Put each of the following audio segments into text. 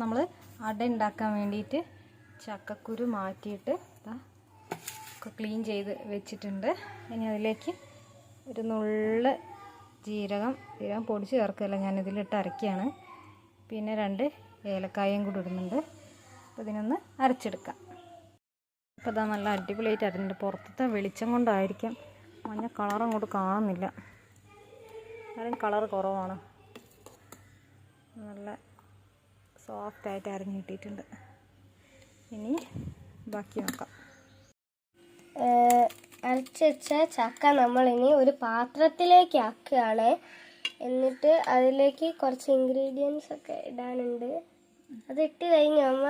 നമ്മൾ അട ഉണ്ടാക്കാൻ വേണ്ടിയിട്ട് ചക്കക്കുരു മാറ്റിയിട്ട് ഒക്കെ ക്ലീൻ ചെയ്ത് വെച്ചിട്ടുണ്ട്. ഇനി അതിലേക്ക് ഒരു നുള്ള ജീരകം ജീരകം പൊടിച്ച് ചേർക്കുകയല്ല ഞാനിതിലിട്ട് അരക്കുകയാണ് പിന്നെ രണ്ട് ഏലക്കായും കൂടി ഇടുന്നുണ്ട്. അപ്പോൾ ഇതിനൊന്ന് അരച്ചെടുക്കാം. അപ്പോൾ ഇതാ നല്ല അടിപൊളിയായിട്ട് അരഞ്ഞിട്ട് പുറത്തത്തെ വെളിച്ചം കൊണ്ടായിരിക്കും. മഞ്ഞ കളർ അങ്ങോട്ട് കാണുന്നില്ല. കാരണം കളർ കുറവാണ്. നല്ല സോഫ്റ്റായിട്ട് അരഞ്ഞു കിട്ടിയിട്ടുണ്ട്. ഇനി ബാക്കി നോക്കാം. അരച്ച് വെച്ച ചക്ക നമ്മൾ ഇനി ഒരു പാത്രത്തിലേക്ക് ആക്കുകയാണ്. എന്നിട്ട് അതിലേക്ക് കുറച്ച് ഇൻഗ്രീഡിയൻസ് ഒക്കെ ഇടാനുണ്ട്. അത് ഇട്ട് കഴിഞ്ഞ അമ്മ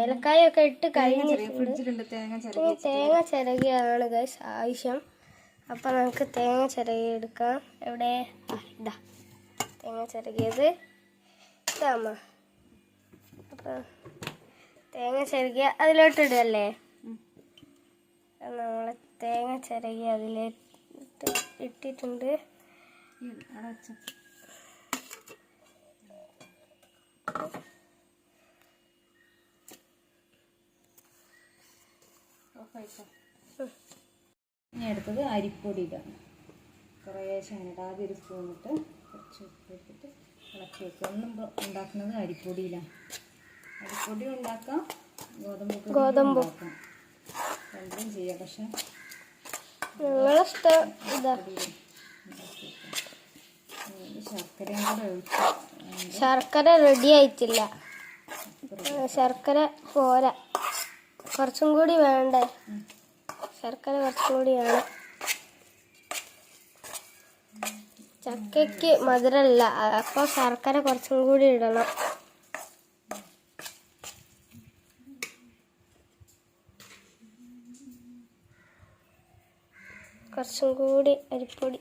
ഏലക്കായ ഇട്ട് കഴിഞ്ഞ് ഫ്രിഡ്ജിലുണ്ട്. തേങ്ങ ചില ഇനി തേങ്ങ ചിരകിയാണ് ഗൈസ് ആവശ്യം. അപ്പം നമുക്ക് തേങ്ങ ചിരകി എടുക്കാം എവിടെ ഇതാ. തേങ്ങ ചിരകിയത് ഇതാമ്മ. അപ്പം തേങ്ങ ചിരകിയ അതിലോട്ട് ഇടുകയല്ലേ നമ്മൾ തേങ്ങ ചിരകി അതിലേട്ട് ഇട്ടിട്ടുണ്ട്. ഇനി അടുത്തത് അരിപ്പൊടി ഇടാം. കുറേശ്ശെ അങ്ങനെ ആദ്യം ഒരു സ്പൂൺ ഇട്ട് കുറച്ച് ഉപ്പ് ഇട്ടിട്ട് ഇളക്കി വെക്കുക ഒന്നും ഉണ്ടാക്കുന്നത് അരിപ്പൊടിയിലാണ് അരിപ്പൊടി ഉണ്ടാക്കാം ഗോതമ്പ് ഗോതമ്പ്. ഉണ്ടാക്കാം. രണ്ടും ചെയ്യാം. പക്ഷെ ശർക്കരയും കൂടെ ഒഴിച്ച് ശർക്കര റെഡി ആയിട്ടില്ല. ശർക്കര പോരാ. കുറച്ചും കൂടി വേണ്ടേ? ശർക്കര കുറച്ചും കൂടി വേണം. ചക്കയ്ക്ക് മധുരമല്ല അപ്പോൾ ശർക്കര കുറച്ചും കൂടി ഇടണം. കുറച്ചും കൂടി അരിപ്പൊടി.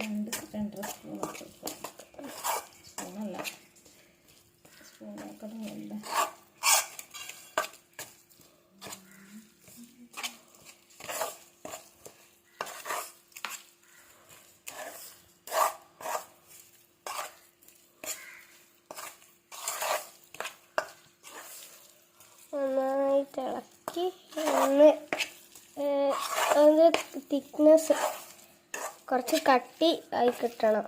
രണ്ട് രണ്ടര സ്പൂൺ. സ്പൂണല്ല സ്പൂണൊക്കെ വേണ്ട നന്നായിട്ട് ഇളക്കി ഒന്ന് ഏഹ്, അത് തിക്നെസ് കുറച്ച് കട്ടി ആയി കിട്ടണം.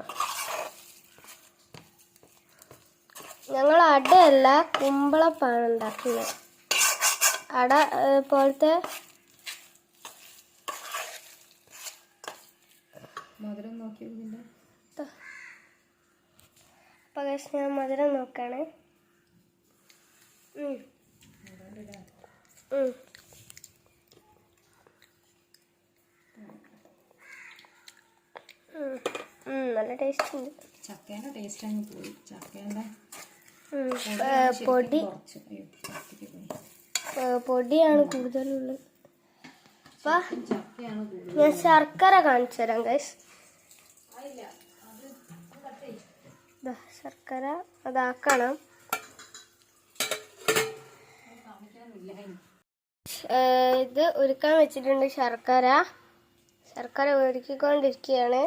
ഞങ്ങൾ അടയല്ല കുമ്പളപ്പാണ് ഉണ്ടാക്കുന്നത്. അട പോലത്തെ മധുരം നോക്കി അപ്പം ഞാൻ മധുരം നോക്കാണ്. നല്ല ടേസ്റ്റ് ഉണ്ട്. ചക്കേന്റെ ടേസ്റ്റ് അങ്ങ് പോയി. ചക്കേന്റെ പൊടി പൊടിയാണ് കൂടുതലുള്ളത്. അപ്പൊ ഞാൻ ശർക്കര കാണിച്ചു തരാം ഗൈസ് ശർക്കര അതാക്കണം ഇത് ഒരുക്കാൻ വെച്ചിട്ടുണ്ട് ശർക്കര. ശർക്കര ഒരുക്കിക്കൊണ്ടിരിക്കുകയാണ്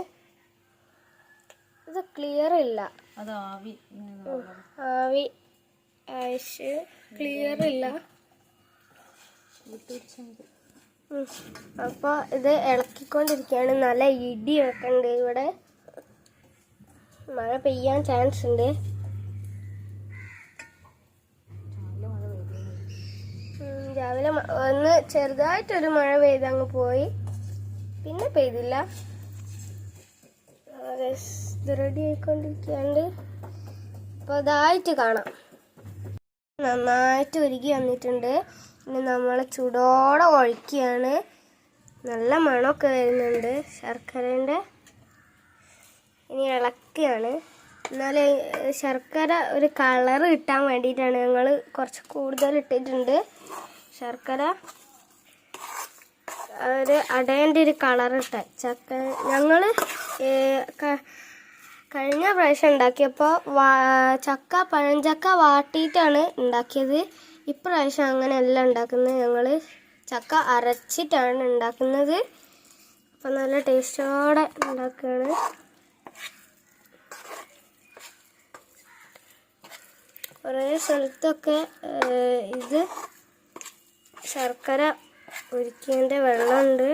ഇത് ക്ലിയർ ഇല്ല. അത് ആവി ആവി ആയിഷ് ക്ലിയർ ഇല്ല. അപ്പോൾ ഇത് ഇളക്കിക്കൊണ്ടിരിക്കുകയാണ്. നല്ല ഇടിയൊക്കെ ഉണ്ട് ഇവിടെ. മഴ പെയ്യാൻ ചാൻസ് ഉണ്ട്. രാവിലെ ഒന്ന് ചെറുതായിട്ടൊരു മഴ പെയ്ത് അങ്ങ് പോയി. പിന്നെ പെയ്തില്ല. ഇത് റെഡി ആയിക്കൊണ്ടിരിക്കുകയാണ്ട് അപ്പോൾ അതായിട്ട് കാണാം. നന്നായിട്ട് ഒരുക്കി വന്നിട്ടുണ്ട്. ഇനി നമ്മൾ ചൂടോടെ ഒഴിക്കുകയാണ്. നല്ല മണമൊക്കെ വരുന്നുണ്ട് ശർക്കരേന്റെ. ഇനി ഇളക്കുകയാണ്. എന്നാൽ ശർക്കര ഒരു കളർ കിട്ടാൻ വേണ്ടിയിട്ടാണ് ഞങ്ങൾ കുറച്ച് കൂടുതൽ ഇട്ടിട്ടുണ്ട്. ശർക്കര ഒരു അടേന്റെ ഒരു കളർ ഇട്ട. ചക്ക ഞങ്ങൾ കഴിഞ്ഞ പ്രാവശ്യം ഉണ്ടാക്കിയപ്പോൾ ചക്ക പഴഞ്ചക്ക വാട്ടിയിട്ടാണ് ഉണ്ടാക്കിയത്. ഇപ്രാവശ്യം അങ്ങനെയല്ല ഉണ്ടാക്കുന്നത്. ഞങ്ങൾ ചക്ക അരച്ചിട്ടാണ് ഉണ്ടാക്കുന്നത്. അപ്പം നല്ല ടേസ്റ്റോടെ ഉണ്ടാക്കുകയാണ്. കുറേ സ്ഥലത്തൊക്കെ ഇത് ശർക്കര ഉരുക്കിയതിന്റെ വെള്ളമുണ്ട്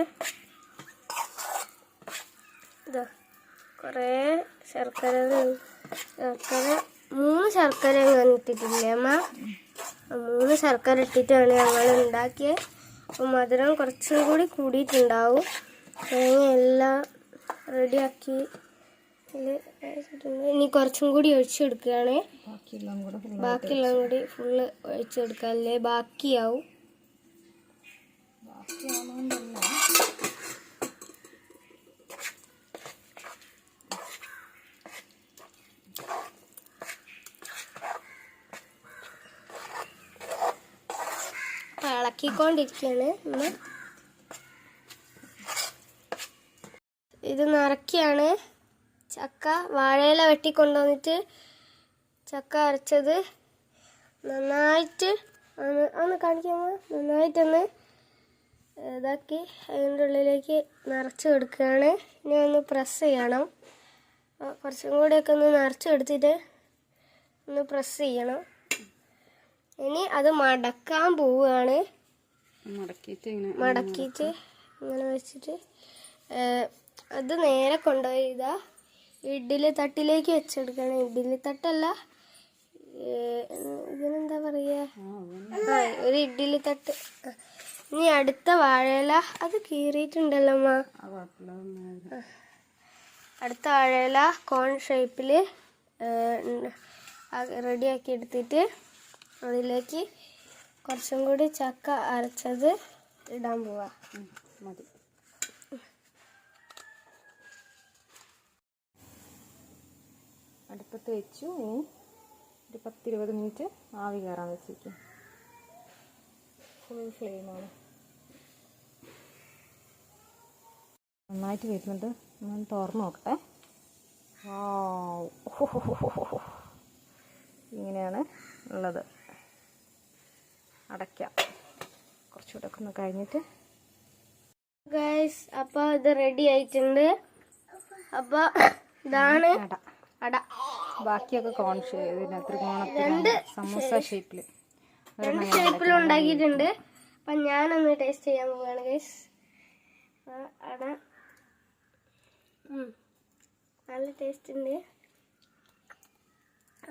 ഇതാ കുറേ ശർക്കര ശർക്കര മൂന്ന് ശർക്കര ഇട്ടിട്ടില്ലേ അമ്മ? മൂന്ന് ശർക്കര ഇട്ടിട്ടാണ് ഞങ്ങൾ ഉണ്ടാക്കിയത് അപ്പോൾ മധുരം കുറച്ചും കൂടി കൂടിയിട്ടുണ്ടാവും. തേങ്ങ എല്ലാം റെഡിയാക്കി. ഇനി കുറച്ചും കൂടി ഒഴിച്ചെടുക്കുകയാണ്. ബാക്കിയെല്ലാം കൂടെ full ബാക്കിയുള്ളത് കൂടി ഫുള്ള് ഒഴിച്ചെടുക്കുക അല്ലേ ബാക്കിയാവും ഇളക്കിക്കൊണ്ടിരിക്കുകയാണ് ഇത് നിറക്കിയാണ് ചക്ക വാഴയില വെട്ടി കൊണ്ടുവന്നിട്ട് ചക്ക അരച്ചത്. നന്നായിട്ട് ഒന്ന് ഒന്ന് കാണിക്കാമോ നന്നായിട്ടൊന്ന് ഇതാക്കി അതിന്റെ ഉള്ളിലേക്ക് നിറച്ച് കൊടുക്കുകയാണ്. ഇനി ഒന്ന് പ്രസ് ചെയ്യണം. കുറച്ചും കൂടെയൊക്കെ ഒന്ന് നിറച്ച് കൊടുത്തിട്ട് ഒന്ന് പ്രസ് ചെയ്യണം. ഇനി അത് മടക്കാൻ പോവുകയാണ്. മടക്കിയിട്ട് ഇങ്ങനെ മടക്കിയിട്ട് ഇങ്ങനെ വെച്ചിട്ട് അത് നേരെ കൊണ്ടുപോയി ഇതാ ഇഡ്ഡലി തട്ടിലേക്ക് വെച്ചെടുക്കണം ഇഡ്ഡലി തട്ടല്ല ഇതിനെന്താ പറയുക ആ ഒരു ഇഡ്ഡലി തട്ട്. ഇനി അടുത്ത വാഴയില അത് കീറിയിട്ടുണ്ടല്ലോ അമ്മ. അടുത്ത വാഴയില കോൺ ഷേപ്പിൽ റെഡിയാക്കി എടുത്തിട്ട് അതിലേക്ക് കുറച്ചും കൂടി ചക്ക അരച്ചത് ഇടാൻ പോവാ. മതി. അടുപ്പത്ത് വെച്ചു. ഇനി ഒരു പത്തിരുപത് മിനിറ്റ് ആവി കയറാൻ വെച്ചിരിക്കും ഫുൾ ഫ്ലെയിമാണ് നന്നായിട്ട് വരുന്നുണ്ട്. ഞാൻ തുറന്നു നോക്കട്ടെ. വാവ്. ഇങ്ങനെയാണ് ഉള്ളത്. അടയ്ക്കാം. കുറച്ചുകൂടെ ഒക്കെ ഒന്ന് കഴിഞ്ഞിട്ട്. ഗൈസ് അപ്പോൾ ഇത് റെഡി ആയിട്ടുണ്ട്. അപ്പോൾ ഇതാണ് അട. അട. ബാക്കിയൊക്കെ കോൺ ത്രികോണത്തിൽ സമൂസ ഷേപ്പിൽ രണ്ട് ഷേപ്പിലും ഉണ്ടാക്കിയിട്ടുണ്ട്. അപ്പം ഞാനൊന്ന് ടേസ്റ്റ് ചെയ്യാൻ പോവുകയാണ് ഗൈസ് അട. നല്ല ടേസ്റ്റ് ഉണ്ട്.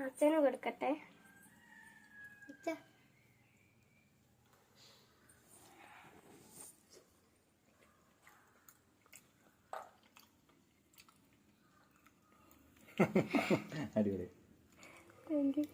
അച്ഛന് കൊടുക്കട്ടെ. അടിപൊളി. Thank you